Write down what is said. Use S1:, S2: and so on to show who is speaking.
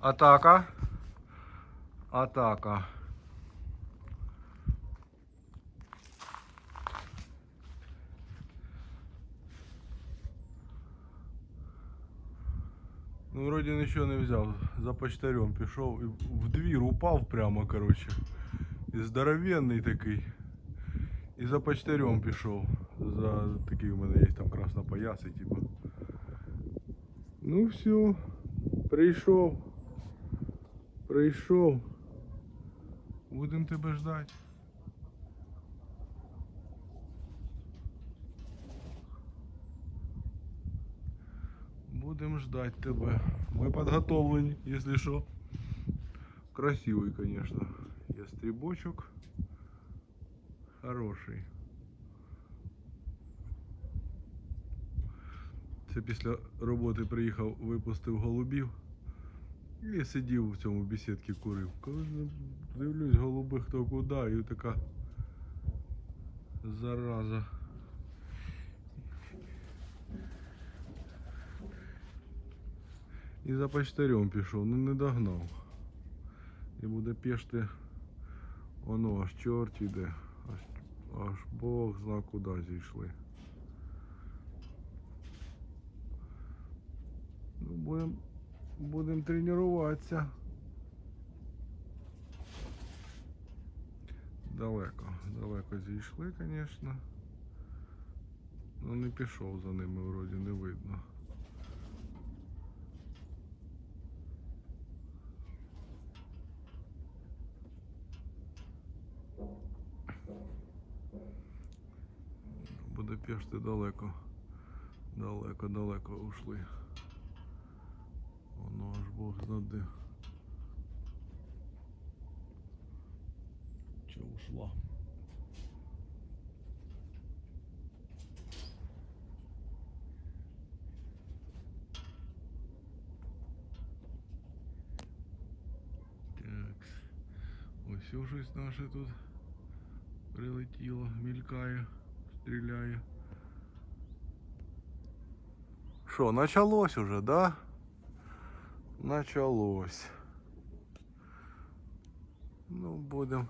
S1: Атака. Атака. Ну, вроді нічого не взяв. За почтарем пішов і в двір упав прямо, коротше. І здоровенний такий. І за почтарем пішов. За такий у мене є там краснопоясий, типу. Ну все, прийшов. Прийшов. Будемо тебе ждати. Будем ждать тебе. Мы подготовлены, если что. Красивый, конечно. Ястребочок. Хороший. Це після роботи приїхав, випустив голубів і сидів в цьому бесідці курив. Коли дивлюсь, голуби хто куди, і така зараза. І за почтарем пішов, ну не догнав. І буде пішти, воно аж чорт іде, аж, аж Бог зна куди зійшли. Ну, будем, будем тренуватися. Далеко, далеко зійшли, звісно. Ну не пішов за ними, вроді не видно. Будапешти далеко. Далеко, далеко ушли. Воно аж Бог знаде. Че ушла? Так. Ось щось наше тут прилетіло, мількає, стріляє. Що, началось уже, да? Началось. Ну, будем